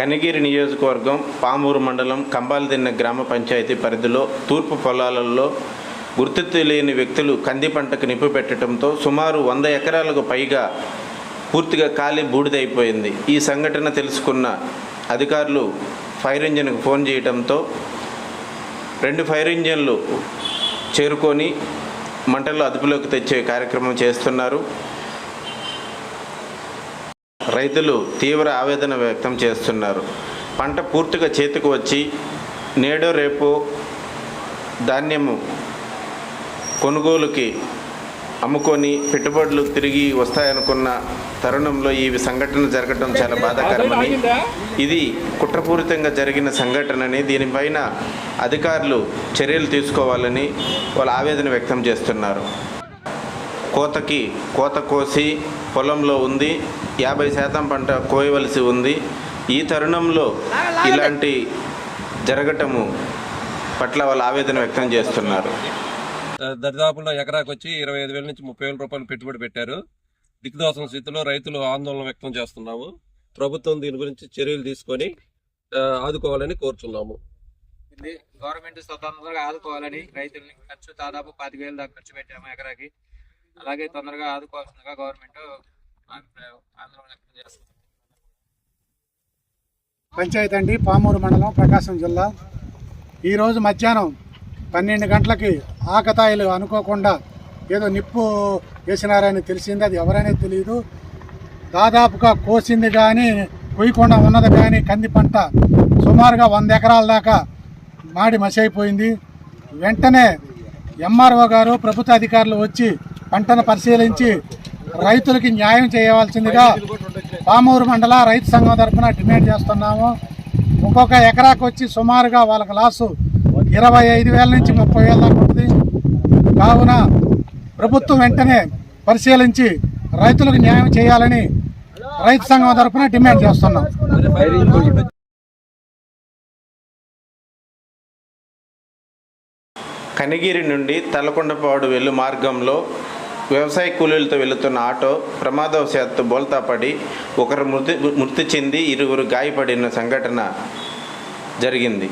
కనిగిరి నియోజకవర్గం పామూరు మండలం కంబాలదిన్న గ్రామ పంచాయతీ పరిధిలో తూర్పు పొలాలలో గుర్తు తెలియని వ్యక్తులు కంది పంటకు నిప్పు పెట్టడంతో సుమారు వంద ఎకరాలకు పైగా పూర్తిగా ఖాళీ బూడిదైపోయింది. ఈ సంఘటన తెలుసుకున్న అధికారులు ఫైర్ ఇంజిన్కు ఫోన్ చేయడంతో రెండు ఫైర్ ఇంజిన్లు చేరుకొని మంటలు అదుపులోకి తెచ్చే కార్యక్రమం చేస్తున్నారు. రైతులు తీవ్ర ఆవేదన వ్యక్తం చేస్తున్నారు. పంట పూర్తిగా చేతికి వచ్చి నేడో రేపు ధాన్యము కొనుగోలుకి అమ్ముకొని పెట్టుబడులు తిరిగి వస్తాయనుకున్న తరుణంలో ఈ సంఘటన జరగడం చాలా బాధాకరమని ఇది కుట్రపూరితంగా జరిగిన సంఘటనని దీనిపైన అధికారులు చర్యలు తీసుకోవాలని వాళ్ళు ఆవేదన వ్యక్తం చేస్తున్నారు. కోతకి కోత కోసి పొలంలో ఉంది. యాభై శాతం పంట కోయవలసి ఉంది. ఈ తరుణంలో ఇలాంటి జరగటము పట్ల వాళ్ళు ఆవేదన వ్యక్తం చేస్తున్నారు. దరిదాపుల్లో ఎకరాకు వచ్చి ఇరవై ఐదు వేల నుంచి ముప్పై వేల రూపాయలు పెట్టుబడి పెట్టారు. దిక్దోసం స్థితిలో రైతులు ఆందోళన వ్యక్తం చేస్తున్నాము. ప్రభుత్వం దీని గురించి చర్యలు తీసుకొని ఆదుకోవాలని కోరుచున్నాము. ఇది గవర్నమెంట్ స్వతంత్రంగా ఆదుకోవాలని రైతుల్ని ఖర్చు దాదాపు పాతిక వేలు దాకా ఖర్చు పెట్టాము ఎకరాకి. అలాగే తొందరగా ఆదుకోవాల్సిందిగా గవర్నమెంట్ పంచాయతీ అండి పామూరు మండలం ప్రకాశం జిల్లా. ఈరోజు మధ్యాహ్నం పన్నెండు గంటలకి ఆకతాయిలు అనుకోకుండా ఏదో నిప్పు వేసినారని తెలిసింది అది ఎవరైనా తెలియదు దాదాపుగా కోసింది కానీ కొయ్యకుండా ఉన్నది కానీ కంది పంట సుమారుగా వంద ఎకరాల దాకా మాడి మసైపోయింది. వెంటనే ఎంఆర్ఓ గారు ప్రభుత్వ అధికారులు వచ్చి పంటను పరిశీలించి రైతులకి న్యాయం చేయవలసిందిగా పామూరు మండల రైతు సంఘం తరఫున డిమాండ్ చేస్తున్నాము. ఒక్కొక్క ఎకరాకు వచ్చి సుమారుగా వాళ్ళకి లాసు ఇరవై ఐదు వేల నుంచి ముప్పై వేల దాకా ఉంటుంది కావున ప్రభుత్వం వెంటనే పరిశీలించి రైతులకు న్యాయం చేయాలని రైతు సంఘం తరఫున డిమాండ్ చేస్తున్నాం. కనిగిరి నుండి తలకొండపాడు వెళ్ళు మార్గంలో వ్యవసాయ కూలీలతో వెళుతున్న ఆటో ప్రమాదవశాత్తు బోల్తాపడి ఒకరు మృతి మృతి చెంది ఇరువురు గాయపడిన సంఘటన జరిగింది.